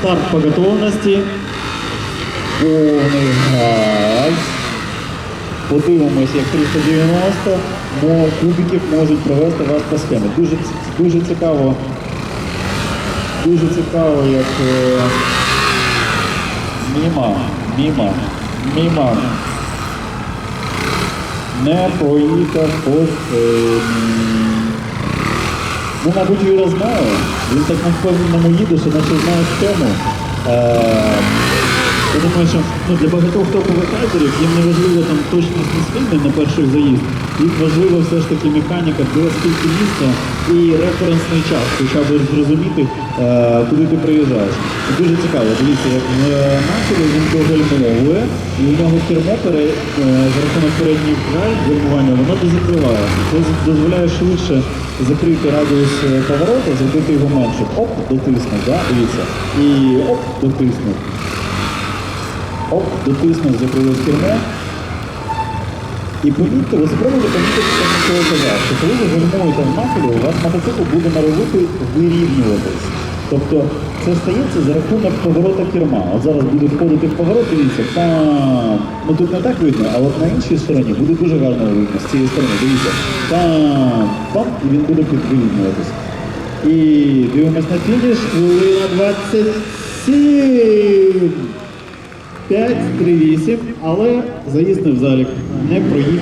Старт по готовності. Повний газ. Подивимось, як 390, мо кубиків можуть провести вас по схемі. Дуже, дуже цікаво. Дуже цікаво, як е, міма, міма, міма. Не проїхав по схемі. Ну, мабуть, Юра знає. Він так на впевненому їде, що наче знає в Е, я думаю, що ну, для багатьох топових райдерів їм не важливо там точність на на перший заїзд. Їм важливо все ж таки механіка, де скільки місця і референсний час, хоча б зрозуміти, е, куди ти приїжджаєш. Дуже цікаво, дивіться, як в Максові він догальмовує, і у нього кермо пере, е, за рахунок передніх край гальмування, воно дозакриває. Це дозволяє швидше закрити радіус е, повороту, зробити його менше. Оп, дотиснув, да? дивіться. І оп, дотиснув. Оп, дотиснув, закрилось кермо. І помітьте, ви спробуйте помітити, що я нічого казав, що коли ви гальмуєте в нахилі, у вас мотоцикл буде норовити вирівнюватись. Тобто це стається за рахунок поворота керма. От зараз буде входити в поворот, дивіться, там. Ну тут не так видно, а от на іншій стороні буде дуже гарно видно. З цієї сторони, дивіться, там, там, і він буде підвирівнюватись. І дивимось на фініш, хвилина 27. 5-3-8, але заїзд в залік не проїхав.